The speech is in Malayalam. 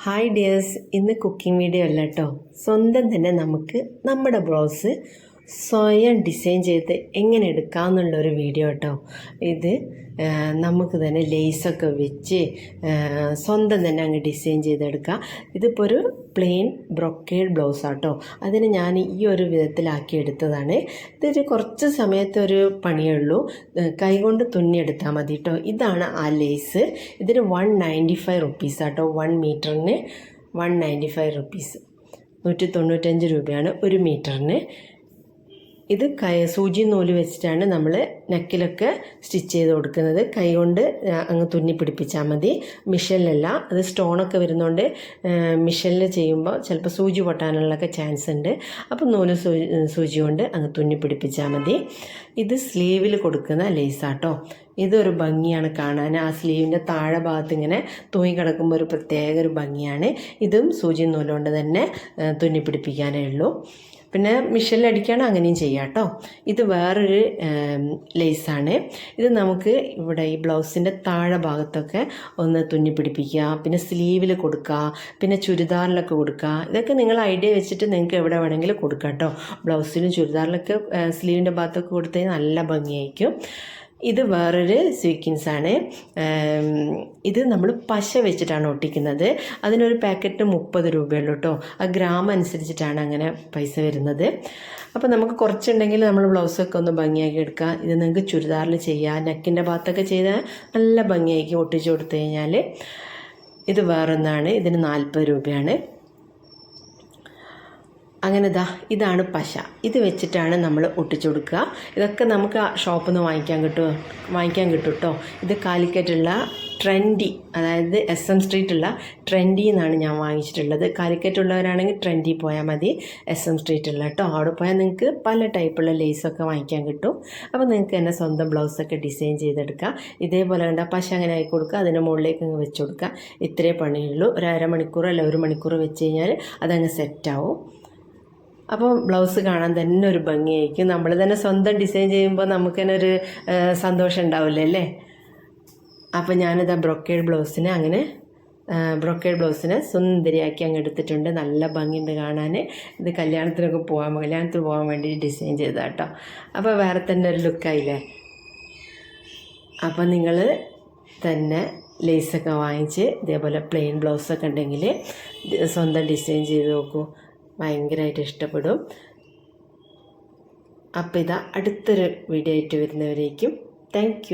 ഹായ് ഡിയേഴ്സ് ഇന്ന് കുക്കിംഗ് വീഡിയോ അല്ല കേട്ടോ സ്വന്തം തന്നെ നമുക്ക് നമ്മുടെ ബ്ലൗസ് സ്വയം ഡിസൈൻ ചെയ്ത് എങ്ങനെ എടുക്കാമെന്നുള്ളൊരു വീഡിയോ കേട്ടോ. ഇത് നമുക്ക് തന്നെ ലേസൊക്കെ വെച്ച് സ്വന്തം തന്നെ അങ്ങ് ഡിസൈൻ ചെയ്തെടുക്കാം. ഇതിപ്പോൾ ഒരു പ്ലെയിൻ ബ്രൊക്കേഡ് ബ്ലൗസ് ആട്ടോ. അതിന് ഞാൻ ഈ ഒരു വിധത്തിലാക്കി എടുത്തതാണ്. ഇതൊരു കുറച്ച് സമയത്തൊരു പണിയേ ഉള്ളൂ കൈകൊണ്ട് തുന്നിയെടുത്താൽ മതി കേട്ടോ. ഇതാണ് ആ ലേസ്. ഇതിന് വൺ നയന്റി ഫൈവ് റുപ്പീസ് ആട്ടോ. വൺ മീറ്ററിന് വൺ നയന്റി ഫൈവ് റുപ്പീസ്. നൂറ്റി തൊണ്ണൂറ്റഞ്ച് രൂപയാണ് ഒരു മീറ്ററിന്. ഇത് കൈ സൂചി നൂൽ വെച്ചിട്ടാണ് നമ്മൾ നെക്കിലൊക്കെ സ്റ്റിച്ച് ചെയ്ത് കൊടുക്കുന്നത്. കൈ കൊണ്ട് അങ്ങ് തുന്നി പിടിപ്പിച്ചാൽ മതി. മിഷനിലല്ല അത് സ്റ്റോണൊക്കെ വരുന്നതുകൊണ്ട് മിഷനിൽ ചെയ്യുമ്പോൾ ചിലപ്പോൾ സൂചി പൊട്ടാനുള്ളൊക്കെ ചാൻസ് ഉണ്ട് അപ്പോൾ നൂൽ സൂചി കൊണ്ട് അങ്ങ് തുന്നി പിടിപ്പിച്ചാൽ മതി. ഇത് സ്ലീവിൽ കൊടുക്കുന്ന ലേസാട്ടോ. ഇതൊരു ഭംഗിയാണ് കാണാൻ. ആ സ്ലീവിന്റെ താഴെ ഭാഗത്ത് ഇങ്ങനെ തൂങ്ങി കിടക്കുമ്പോൾ ഒരു പ്രത്യേക ഒരു ഭംഗിയാണ്. ഇതും സൂചി നൂലുകൊണ്ട് തന്നെ തുന്നി പിടിപ്പിക്കാനേ ഉള്ളൂ. പിന്നെ മിഷനിൽ അടിക്കുകയാണ് അങ്ങനെയും ചെയ്യാം കേട്ടോ. ഇത് വേറൊരു ലേസാണ് ഇത് നമുക്ക് ഇവിടെ ഈ ബ്ലൗസിന്റെ താഴെ ഭാഗത്തൊക്കെ ഒന്ന് തുന്നി പിടിപ്പിക്കുക പിന്നെ സ്ലീവിൽ കൊടുക്കുക പിന്നെ ചുരിദാറിലൊക്കെ കൊടുക്കുക. ഇതൊക്കെ നിങ്ങൾ ഐഡിയ വെച്ചിട്ട് നിങ്ങൾക്ക് എവിടെ വേണമെങ്കിലും കൊടുക്കാം കേട്ടോ. ബ്ലൗസിലും ചുരിദാറിലൊക്കെ സ്ലീവിന്റെ ഭാഗത്തൊക്കെ കൊടുത്തു നല്ല ഭംഗിയായിരിക്കും. ഇത് വേറൊരു സ്വീക്കിൻസ് ആണ്. ഇത് നമ്മൾ പശ വെച്ചിട്ടാണ് ഒട്ടിക്കുന്നത്. അതിനൊരു പാക്കറ്റ് മുപ്പത് രൂപയുള്ളൂ കേട്ടോ ആ ഗ്രാം അനുസരിച്ചിട്ടാണ് അങ്ങനെ പൈസ വരുന്നത്. അപ്പോൾ നമുക്ക് കുറച്ചുണ്ടെങ്കിൽ നമ്മൾ ബ്ലൗസൊക്കെ ഒന്ന് ഭംഗിയാക്കി എടുക്കാം. ഇത് നിങ്ങൾക്ക് ചുരിദാറിൽ ചെയ്യാം. നെക്കിന്റെ ഭാഗത്തൊക്കെ ചെയ്താൽ നല്ല ഭംഗിയാക്കി ഒട്ടിച്ചു കൊടുത്തു കഴിഞ്ഞാൽ ഇത് വേറൊന്നാണ്. ഇതിന് നാൽപ്പത് രൂപയാണ്. അങ്ങനെ ദാ ഇതാണ് പശ. ഇത് വെച്ചിട്ടാണ് നമ്മൾ ഒട്ടിച്ചു കൊടുക്കുക. ഇതൊക്കെ നമുക്ക് ഷോപ്പിൽ നിന്ന് വാങ്ങിക്കാൻ കിട്ടും. വാങ്ങിക്കാൻ കിട്ടും കേട്ടോ ഇത് കാലിക്കറ്റുള്ള ട്രെൻഡി അതായത് എസ് എം സ്ട്രീറ്റുള്ള ട്രെൻഡി എന്നാണ് ഞാൻ വാങ്ങിച്ചിട്ടുള്ളത്. കാലിക്കറ്റ് ഉള്ളവരാണെങ്കിൽ ട്രെൻഡി പോയാൽ മതി എസ് എം സ്ട്രീറ്റുള്ള കേട്ടോ അവിടെ പോയാൽ നിങ്ങൾക്ക് പല ടൈപ്പുള്ള ലേസൊക്കെ വാങ്ങിക്കാൻ കിട്ടും. അപ്പോൾ നിങ്ങൾക്ക് തന്നെ സ്വന്തം ബ്ലൗസൊക്കെ ഡിസൈൻ ചെയ്തെടുക്കാം ഇതേപോലെ കണ്ട പശ അങ്ങനെ ആയി കൊടുക്കുക. അതിന്റെ മുകളിലേക്ക് അങ്ങ് വെച്ച് കൊടുക്കുക. ഇത്രേ പണിയുള്ളൂ. ഒരു അരമണിക്കൂർ അല്ല ഒരു മണിക്കൂർ വെച്ച് കഴിഞ്ഞാൽ അതങ്ങ് സെറ്റാവും അപ്പോൾ ബ്ലൗസ് കാണാൻ തന്നെ ഒരു ഭംഗിയായിരിക്കും. നമ്മൾ തന്നെ സ്വന്തം ഡിസൈൻ ചെയ്യുമ്പോൾ നമുക്ക് തന്നെ ഒരു സന്തോഷം ഉണ്ടാവില്ലേ അല്ലേ? അപ്പോൾ ആ ബ്രൊക്കേഡ് ബ്ലൗസിന് അങ്ങനെ ബ്രൊക്കേഡ് ബ്ലൗസിനെ സുന്ദരിയാക്കി അങ്ങ് എടുത്തിട്ടുണ്ട്. നല്ല ഭംഗിയുണ്ട് കാണാൻ ഇത് കല്യാണത്തിനൊക്കെ പോകാൻ കല്യാണത്തിന് പോകാൻ വേണ്ടി ഡിസൈൻ ചെയ്ത കേട്ടോ അപ്പോൾ വേറെ തന്നെ ഒരു ലുക്കായില്ലേ അപ്പോൾ നിങ്ങൾ തന്നെ ലേസൊക്കെ വാങ്ങിച്ച് ഇതേപോലെ പ്ലെയിൻ ബ്ലൗസൊക്കെ ഉണ്ടെങ്കിൽ സ്വന്തം ഡിസൈൻ ചെയ്ത് നോക്കൂ. ഭയങ്കരമായിട്ട് ഇഷ്ടപ്പെടും. അപ്പോൾ ഇതാ അടുത്തൊരു വീഡിയോ ആയിട്ട് വരുന്നവരേക്കും. താങ്ക്